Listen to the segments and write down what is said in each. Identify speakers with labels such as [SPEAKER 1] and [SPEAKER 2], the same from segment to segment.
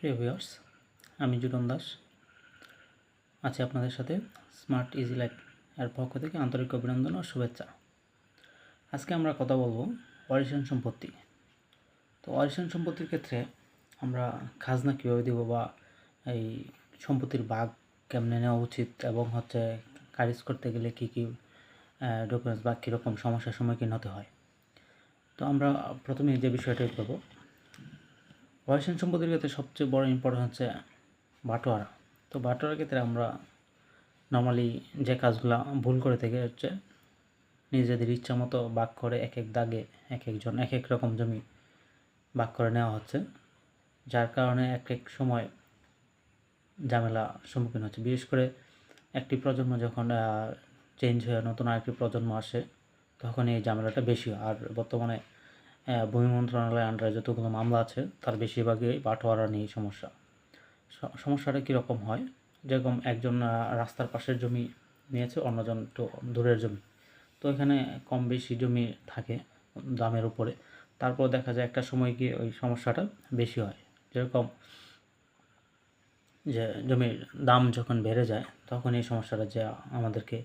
[SPEAKER 1] প্রিয় ভিউয়ার্স, আমি জুটন দাস। আছি আপনাদের সাথে স্মার্ট ইজি লাইফ এর পক্ষ থেকে আন্তরিক অভিনন্দন ও শুভেচ্ছা। আজকে আমরা কথা বলব ওয়ারিশন সম্পত্তি। তো ওয়ারিশন সম্পত্তির ক্ষেত্রে আমরা খাজনা কীভাবে দেবো বা এই সম্পত্তির বাঘ কেমনে নেওয়া উচিত এবং হচ্ছে খারিজ করতে গেলে কী কী ডকুমেন্টস বা কীরকম সমস্যার সম্মুখীন হতে হয়। তো আমরা প্রথমে যে বিষয়টাই করব ওয়ারিশন সম্পত্তির ক্ষেত্রে সবচেয়ে বড় ইম্পর্টেন্ট হচ্ছে বাটোয়ারা। তো বাটোয়ারার ক্ষেত্রে আমরা নর্মালি যে কাজগুলো ভুল করে থেকে হচ্ছে নিজেদের ইচ্ছা মতো বাক করে এক এক দাগে এক একজন এক এক রকম জমি বাক করে নেওয়া হচ্ছে, যার কারণে এক এক সময় ঝামেলা সম্মুখীন হচ্ছে। বিশেষ করে একটি প্রজন্ম যখন চেঞ্জ হয়ে নতুন আরেকটি প্রজন্ম আসে, তখন এই ঝামেলাটা বেশি হয়। আর বর্তমানে ভূমি মন্ত্রণালয়ের আন্ডারে যতগুলো মামলা আছে, তার বেশিরভাগই বাটোয়ারা নিয়ে সমস্যা। সমস্যাটা কীরকম হয়? যেরকম একজন রাস্তার পাশের জমি নিয়েছে, অন্যজন একটু দূরের জমি। তো এখানে কম বেশি জমি থাকে দামের উপরে। তারপর দেখা যায় একটা সময় গিয়ে ওই সমস্যাটা বেশি হয়। যেরকম যে জমির দাম যখন বেড়ে যায়, তখন এই সমস্যাটা যে আমাদেরকে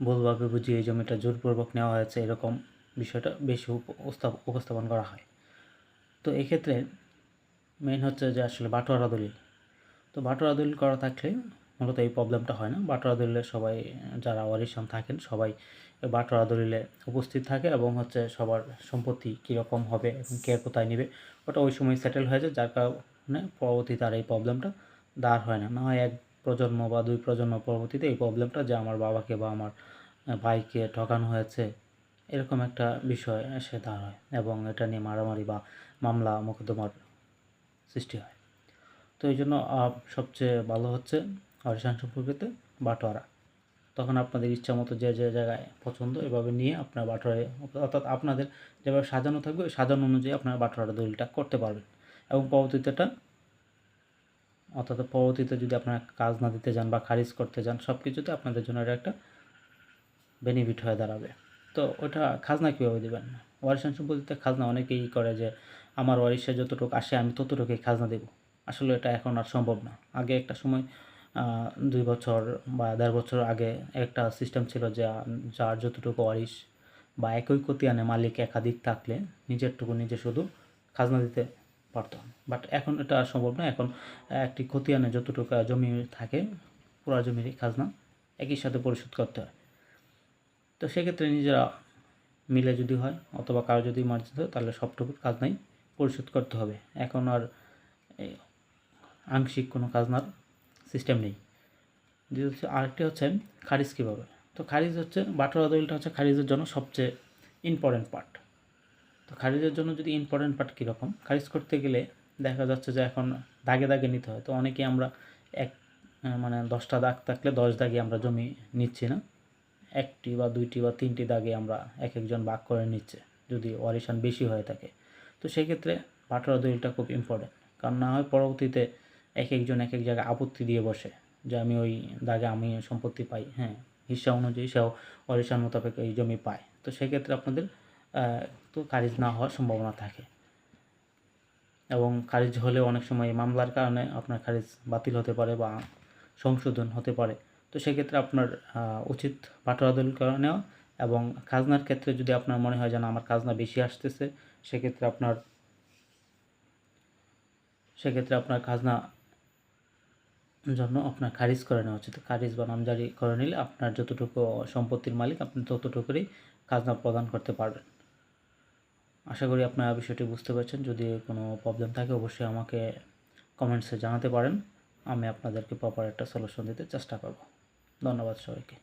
[SPEAKER 1] ভুলভাবে বুঝিয়ে এই জমিটা জোরপূর্বক নেওয়া হয়েছে এরকম বিষয়টা বেশি উপ- উপস্থাপন করা হয়। তো এক্ষেত্রে মেইন হচ্ছে যে আসলে বাটোয়ারা দলিল। তো বাটোয়ারা দলিল করা থাকলে মূলত এই প্রবলেমটা হয় না। বাটোয়ারা দলিলে সবাই, যারা ওয়ারিশন থাকেন, সবাই বাটোয়ারা দলিলে উপস্থিত থাকে এবং হচ্ছে সবার সম্পত্তি কীরকম হবে এবং কে কোথায় নেবে, ওটা ওই সময় সেটেল হয়ে যায়। যার কারণে পরবর্তীতে তার এই প্রবলেমটা দাঁড় হয় না। না হয় এক প্রজন্ম বা দুই প্রজন্ম পরবর্তীতে এই প্রবলেমটা যে আমার বাবাকে বা আমার ভাইকে ঠকানো হয়েছে এরকম একটা বিষয় এসে দাঁড়ায় এবং এটা নিয়ে মারামারি বা মামলা, মোকদ্দমার সৃষ্টি হয়। তো এই জন্য সবচেয়ে ভালো হচ্ছে অরিশান সম্পর্কিত বাটোয়ারা। তখন আপনাদের ইচ্ছা মতো যে যে জায়গায় পছন্দ এভাবে নিয়ে আপনার বাটোয়ারে অর্থাৎ আপনাদের যেভাবে সাজানো থাকবে সাজানো অনুযায়ী আপনার বাটোয়ারা দলিলটা করতে পারবেন এবং পরবর্তীতেটা, অর্থাৎ পরবর্তীতে যদি আপনারা কাজ না দিতে যান বা খারিজ করতে যান সব কিছুতে আপনাদের জন্য এটা একটা বেনিফিট হয়ে দাঁড়াবে। তো ওটা খাজনা কীভাবে দেবেন? ওয়ারিশান সম্পত্তিতে খাজনা অনেকেই করে যে, আমার ওয়ারিশে যতটুকু আসে আমি ততটুকুই খাজনা দেবো। আসলে এটা এখন আর সম্ভব না। আগে একটা সময় দুই বছর বা দেড় বছর আগে একটা সিস্টেম ছিল যে, যার যতটুকু ওয়ারিশ বা একই কতিয়ানে মালিক একাধিক থাকলে নিজেরটুকু নিজে শুধু খাজনা দিতে পারতো। বাট এখন এটা আর সম্ভব না। এখন একটি খতিয়ানে যতটুকু জমি থাকে, পুরা জমির খাজনা একই সাথে পরিশোধ করতে হয়। তো সেক্ষেত্রে নিজেরা মিলে যদি হয় অথবা কারও যদি মার্জিত হয়, তাহলে সবটুকু খাজনাই পরিশোধ করতে হবে। এখন আর আংশিক কোনো খাজনার সিস্টেম নেই। দ্বিতীয় হচ্ছে, আরেকটি হচ্ছে খারিজ কীভাবে? তো খারিজ হচ্ছে, বাটোয়ারা দলিলটা হচ্ছে খারিজের জন্য সবচেয়ে ইম্পর্টেন্ট পার্ট তো খারিজের জন্য যদি ইম্পর্টেন্ট পার্ট কীরকম? খারিজ করতে গেলে দেখা যাচ্ছে যে এখন দাগে দাগে নিতে হয়। তো অনেকে আমরা এক মানে দশটা দাগ থাকলে দশ দাগে আমরা জমি নিচ্ছি না। একটি বা দুইটি বা তিনটি দাগে আমরা এক একজন ভাগ করে নিচ্ছে, যদি ওয়ারিশান বেশি হয়ে থাকে। তো সেক্ষেত্রে বাটোয়ারা দলিলটা খুব ইম্পর্টেন্ট কারণ না হয় পরবর্তীতে এক একজন এক এক জায়গায় আপত্তি দিয়ে বসে যে আমি ওই দাগে আমি সম্পত্তি পাই। হ্যাঁ হিসা অনুযায়ী সেও ওয়ারিশান মোতাবেক এই জমি পায়। তো সেক্ষেত্রে আপনাদের তো খারিজ না হওয়ার সম্ভাবনা থাকে। এবং খারিজ হলে অনেক সময় মামলার কারণে আপনার খারিজ বাতিল হতে পারে বা সংশোধন হতে পারে। তো সেক্ষেত্রে আপনার উচিত দলিল করা নেওয়া এবং খাজনার ক্ষেত্রে যদি আপনার মনে হয় যেন আমার খাজনা বেশি আসতেছে, সেক্ষেত্রে আপনার সেক্ষেত্রে আপনার খাজনা জন্য আপনার খারিজ করে নেওয়া উচিত। খারিজ বা নামজারি করে নিলে আপনার যতটুকু সম্পত্তির মালিক, আপনি ততটুকুরই খাজনা প্রদান করতে পারবেন। আশা করি আপনারা বিষয়টি বুঝতে পারছেন। যদি কোনো প্রবলেম থাকে, অবশ্যই আমাকে কমেন্টসে জানাতে পারেন। আমি আপনাদেরকে প্রপার একটা সলিউশন দিতে চেষ্টা করব। ধন্যবাদ সবাইকে।